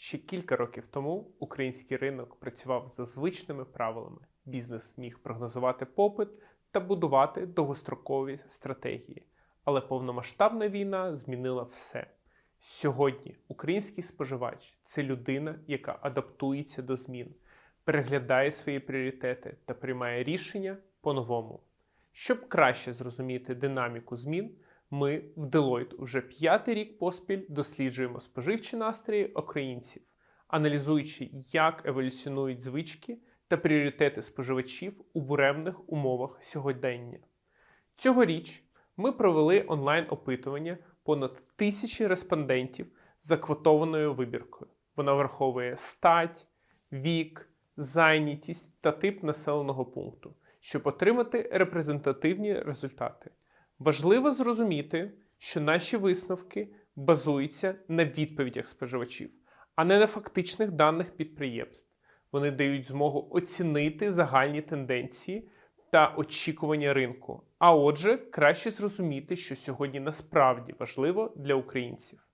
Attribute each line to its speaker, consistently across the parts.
Speaker 1: Ще кілька років тому український ринок працював за звичними правилами. Бізнес міг прогнозувати попит та будувати довгострокові стратегії. Але повномасштабна війна змінила все. Сьогодні український споживач це людина, яка адаптується до змін, переглядає свої пріоритети та приймає рішення по-новому. Щоб краще зрозуміти динаміку змін, ми в Deloitte вже п'ятий рік поспіль досліджуємо споживчі настрої українців, аналізуючи, як еволюціонують звички та пріоритети споживачів у буремних умовах сьогодення. Цьогоріч ми провели онлайн-опитування понад тисячі респондентів з аквотованою вибіркою. Вона враховує стать, вік, зайнятість та тип населеного пункту, щоб отримати репрезентативні результати. Важливо зрозуміти, що наші висновки базуються на відповідях споживачів, а не на фактичних даних підприємств. Вони дають змогу оцінити загальні тенденції та очікування ринку, а отже, краще зрозуміти, що сьогодні насправді важливо для українців.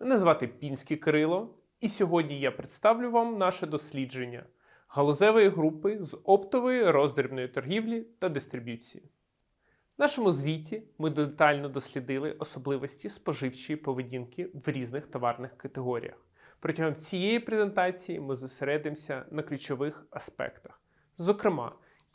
Speaker 1: Мене звати Пінський Кирило, і сьогодні я представлю вам наше дослідження галузевої групи з оптової роздрібної торгівлі та дистриб'юції. В нашому звіті ми детально дослідили особливості споживчої поведінки в різних товарних категоріях. Протягом цієї презентації ми зосередимося на ключових аспектах. Зокрема,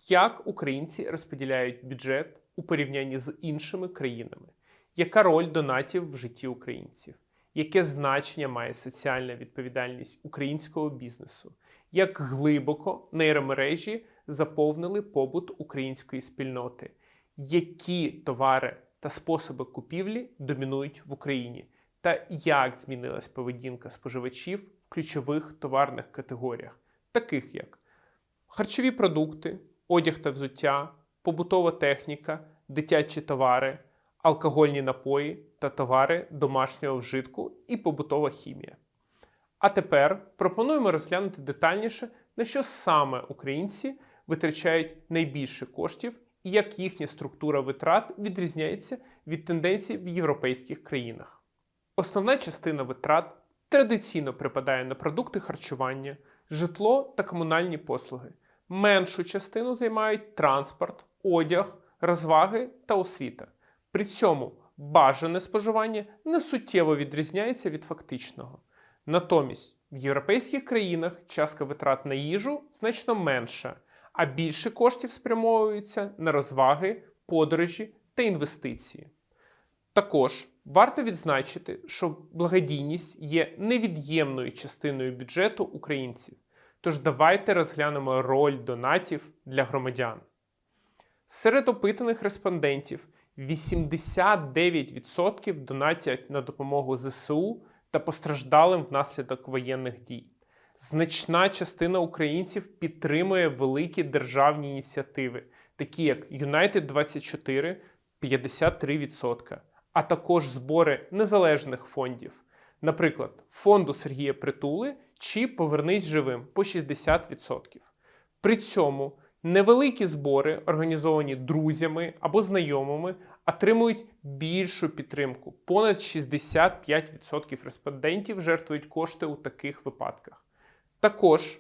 Speaker 1: як українці розподіляють бюджет у порівнянні з іншими країнами, яка роль донатів в житті українців, яке значення має соціальна відповідальність українського бізнесу, як глибоко нейромережі заповнили побут української спільноти, які товари та способи купівлі домінують в Україні, та як змінилась поведінка споживачів в ключових товарних категоріях, таких як харчові продукти, одяг та взуття, побутова техніка, дитячі товари, алкогольні напої та товари домашнього вжитку і побутова хімія. А тепер пропонуємо розглянути детальніше, на що саме українці витрачають найбільше коштів і як їхня структура витрат відрізняється від тенденцій в європейських країнах. Основна частина витрат традиційно припадає на продукти харчування, житло та комунальні послуги. Меншу частину займають транспорт, одяг, розваги та освіта. При цьому бажане споживання не суттєво відрізняється від фактичного. Натомість в європейських країнах частка витрат на їжу значно менша, а більше коштів спрямовуються на розваги, подорожі та інвестиції. Також варто відзначити, що благодійність є невід'ємною частиною бюджету українців. Тож давайте розглянемо роль донатів для громадян. Серед опитаних респондентів 89% донатять на допомогу ЗСУ та постраждалим внаслідок воєнних дій. Значна частина українців підтримує великі державні ініціативи, такі як United 24 53%, а також збори незалежних фондів, наприклад, фонду Сергія Притули чи Повернись живим по 60%. При цьому невеликі збори, організовані друзями або знайомими, отримують більшу підтримку. Понад 65% респондентів жертвують кошти у таких випадках. Також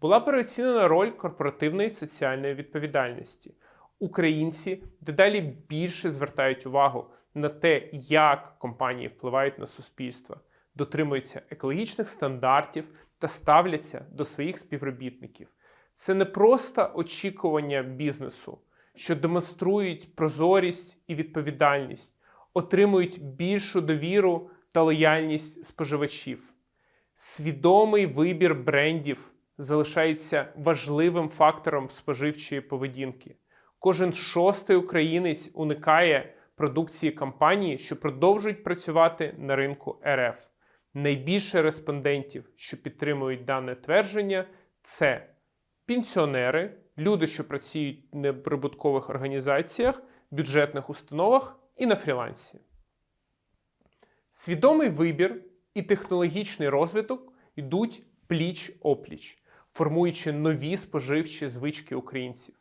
Speaker 1: була переоцінена роль корпоративної соціальної відповідальності. Українці дедалі більше звертають увагу на те, як компанії впливають на суспільство, дотримуються екологічних стандартів та ставляться до своїх співробітників. Це не просто очікування бізнесу, що демонструють прозорість і відповідальність, отримують більшу довіру та лояльність споживачів. Свідомий вибір брендів залишається важливим фактором споживчої поведінки. Кожен шостий українець уникає продукції компанії, що продовжують працювати на ринку РФ. Найбільше респондентів, що підтримують дане твердження, це пенсіонери, люди, що працюють в неприбуткових організаціях, бюджетних установах і на фрілансі. Свідомий вибір і технологічний розвиток йдуть пліч-опліч, формуючи нові споживчі звички українців.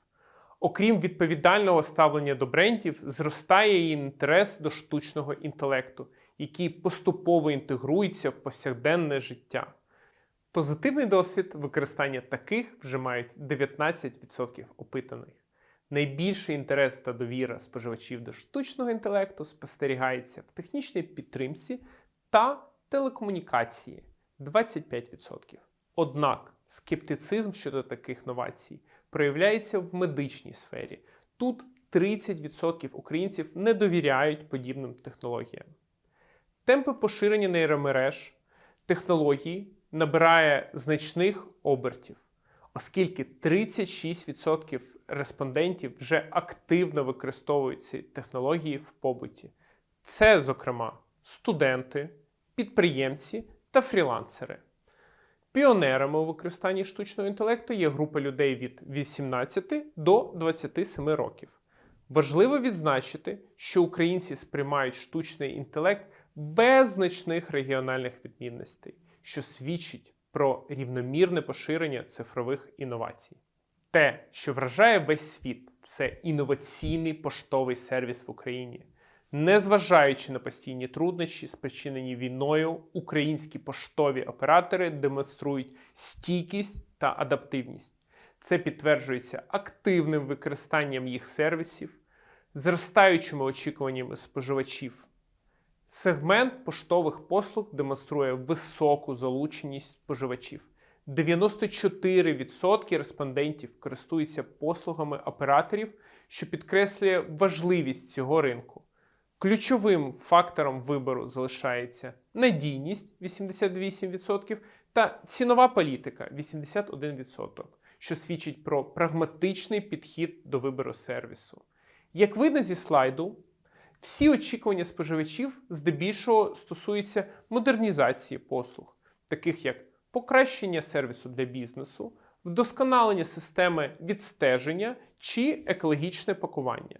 Speaker 1: Окрім відповідального ставлення до брендів, зростає і інтерес до штучного інтелекту, який поступово інтегрується в повсякденне життя. Позитивний досвід використання таких вже мають 19% опитаних. Найбільший інтерес та довіра споживачів до штучного інтелекту спостерігається в технічній підтримці та телекомунікації 25%. Однак скептицизм щодо таких новацій проявляється в медичній сфері. Тут 30% українців не довіряють подібним технологіям. Темпи поширення нейромереж технологій набирає значних обертів, оскільки 36% респондентів вже активно використовують ці технології в побуті. Це, зокрема, студенти, підприємці та фрілансери. Піонерами у використанні штучного інтелекту є група людей від 18 до 27 років. Важливо відзначити, що українці сприймають штучний інтелект без значних регіональних відмінностей, що свідчить про рівномірне поширення цифрових інновацій. Те, що вражає весь світ, це інноваційний поштовий сервіс в Україні. Незважаючи на постійні труднощі, спричинені війною, українські поштові оператори демонструють стійкість та адаптивність. Це підтверджується активним використанням їх сервісів, зростаючими очікуваннями споживачів. Сегмент поштових послуг демонструє високу залученість споживачів. 94% респондентів користуються послугами операторів, що підкреслює важливість цього ринку. Ключовим фактором вибору залишається надійність 88% та цінова політика 81%, що свідчить про прагматичний підхід до вибору сервісу. Як видно зі слайду, всі очікування споживачів здебільшого стосуються модернізації послуг, таких як покращення сервісу для бізнесу, вдосконалення системи відстеження чи екологічне пакування.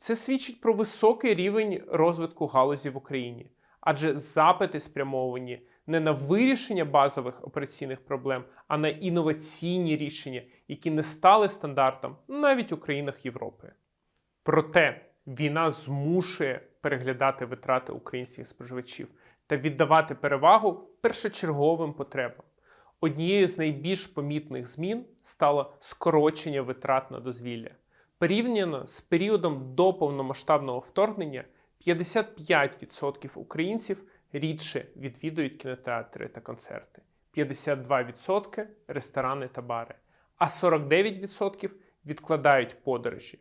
Speaker 1: Це свідчить про високий рівень розвитку галузі в Україні, адже запити спрямовані не на вирішення базових операційних проблем, а на інноваційні рішення, які не стали стандартом навіть у країнах Європи. Проте війна змушує переглядати витрати українських споживачів та віддавати перевагу першочерговим потребам. Однією з найбільш помітних змін стало скорочення витрат на дозвілля. Порівняно з періодом до повномасштабного вторгнення 55% українців рідше відвідують кінотеатри та концерти, 52% ресторани та бари, а 49% відкладають подорожі.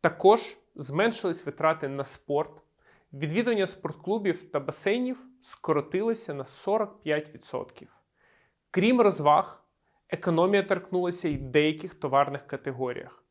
Speaker 1: Також зменшились витрати на спорт, відвідування спортклубів та басейнів скоротилося на 45%. Крім розваг, економія торкнулася й деяких товарних категоріях.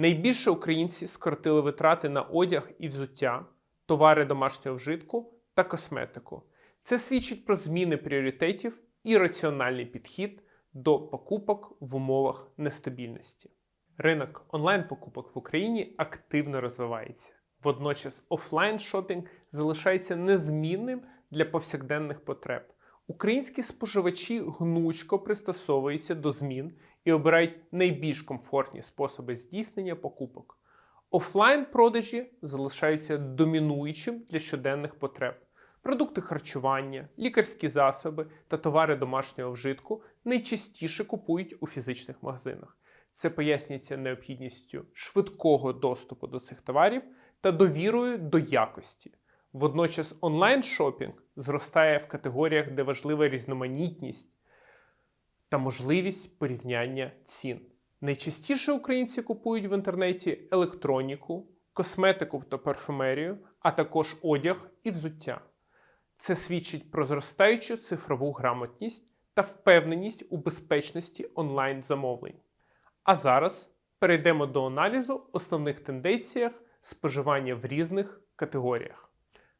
Speaker 1: Найбільше українці скоротили витрати на одяг і взуття, товари домашнього вжитку та косметику. Це свідчить про зміни пріоритетів і раціональний підхід до покупок в умовах нестабільності. Ринок онлайн-покупок в Україні активно розвивається. Водночас офлайн шопінг залишається незмінним для повсякденних потреб. Українські споживачі гнучко пристосовуються до змін і обирають найбільш комфортні способи здійснення покупок. Офлайн продажі залишаються домінуючим для щоденних потреб. Продукти харчування, лікарські засоби та товари домашнього вжитку найчастіше купують у фізичних магазинах. Це пояснюється необхідністю швидкого доступу до цих товарів та довірою до якості. Водночас онлайн-шопінг зростає в категоріях, де важлива різноманітність та можливість порівняння цін. Найчастіше українці купують в інтернеті електроніку, косметику та парфумерію, а також одяг і взуття. Це свідчить про зростаючу цифрову грамотність та впевненість у безпечності онлайн-замовлень. А зараз перейдемо до аналізу основних тенденціях споживання в різних категоріях.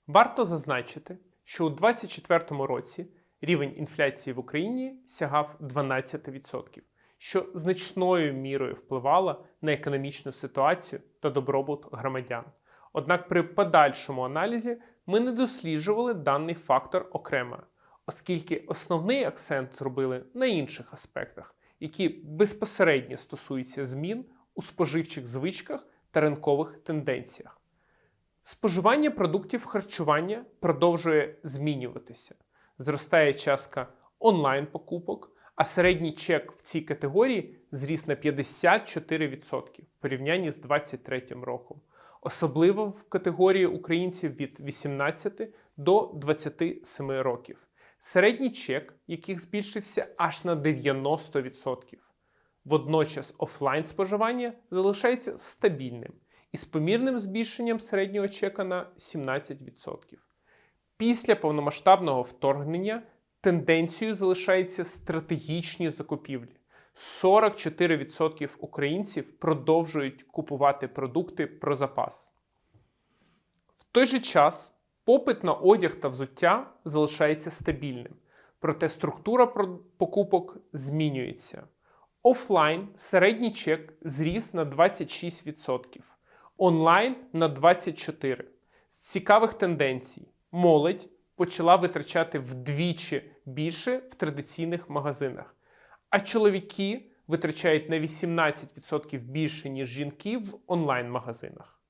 Speaker 1: Варто зазначити, що у 2024 році рівень інфляції в Україні сягав 12%, що значною мірою впливало на економічну ситуацію та добробут громадян. Однак при подальшому аналізі ми не досліджували даний фактор окремо, оскільки основний акцент зробили на інших аспектах, які безпосередньо стосуються змін у споживчих звичках та ринкових тенденціях. Споживання продуктів харчування продовжує змінюватися. Зростає частка онлайн-покупок, а середній чек в цій категорії зріс на 54% в порівнянні з 2023 роком. Особливо в категорії українців від 18 до 27 років. Середній чек, яких збільшився аж на 90%. Водночас офлайн споживання залишається стабільним із помірним збільшенням середнього чека на 17%. Після повномасштабного вторгнення тенденцією залишаються стратегічні закупівлі. 44% українців продовжують купувати продукти про запас. В той же час попит на одяг та взуття залишається стабільним, проте структура покупок змінюється. Офлайн середній чек зріс на 26%, онлайн на 24%. З цікавих тенденцій молодь почала витрачати вдвічі більше в традиційних магазинах, а чоловіки витрачають на 18% більше, ніж жінки в онлайн-магазинах.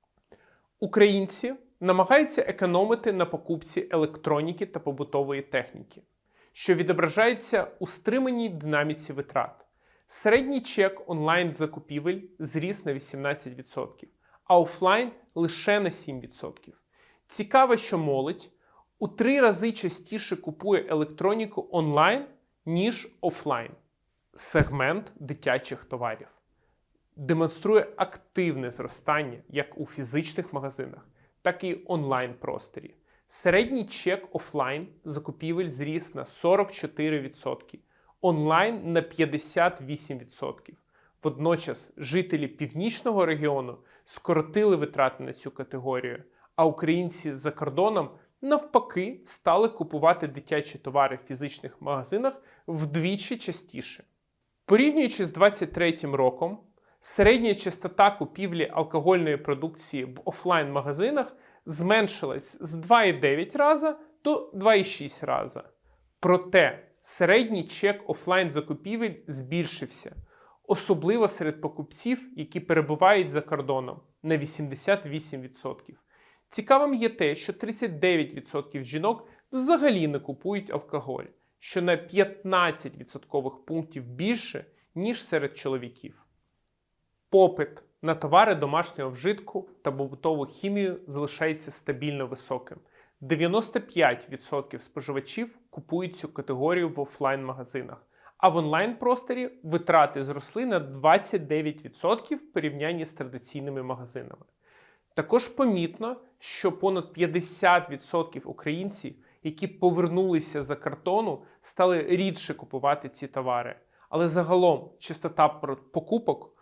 Speaker 1: Українці намагаються економити на покупці електроніки та побутової техніки, що відображається у стриманій динаміці витрат. Середній чек онлайн закупівель зріс на 18%, а офлайн лише на 7%. Цікаво, що молодь у три рази частіше купує електроніку онлайн, ніж офлайн. Сегмент дитячих товарів демонструє активне зростання як у фізичних магазинах, так і онлайн-просторі. Середній чек офлайн закупівель зріс на 44%, онлайн на 58%. Водночас жителі північного регіону скоротили витрати на цю категорію, а українці за кордоном навпаки стали купувати дитячі товари в фізичних магазинах вдвічі частіше. Порівнюючи з 2023 роком, середня частота купівлі алкогольної продукції в офлайн-магазинах зменшилась з 2,9 рази до 2,6 рази. Проте середній чек офлайн закупівель збільшився, особливо серед покупців, які перебувають за кордоном на 88%. Цікавим є те, що 39% жінок взагалі не купують алкоголь, що на 15 відсоткових пунктів більше, ніж серед чоловіків. Попит на товари домашнього вжитку та побутову хімію залишається стабільно високим. 95% споживачів купують цю категорію в офлайн-магазинах, а в онлайн-просторі витрати зросли на 29% в порівнянні з традиційними магазинами. Також помітно, що понад 50% українців, які повернулися за картону, стали рідше купувати ці товари. Але загалом частота покупок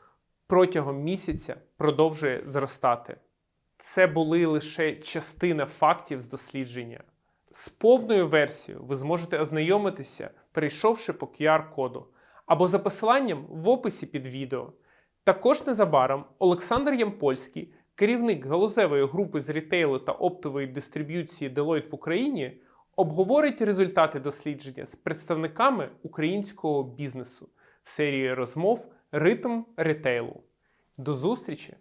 Speaker 1: протягом місяця продовжує зростати. Це були лише частина фактів з дослідження. З повною версією ви зможете ознайомитися, перейшовши по QR-коду або за посиланням в описі під відео. Також незабаром Олександр Ямпольський, керівник галузевої групи з рітейлу та оптової дистриб'юції Deloitte в Україні, обговорить результати дослідження з представниками українського бізнесу в серії розмов Ритм ретейлу. До зустрічі!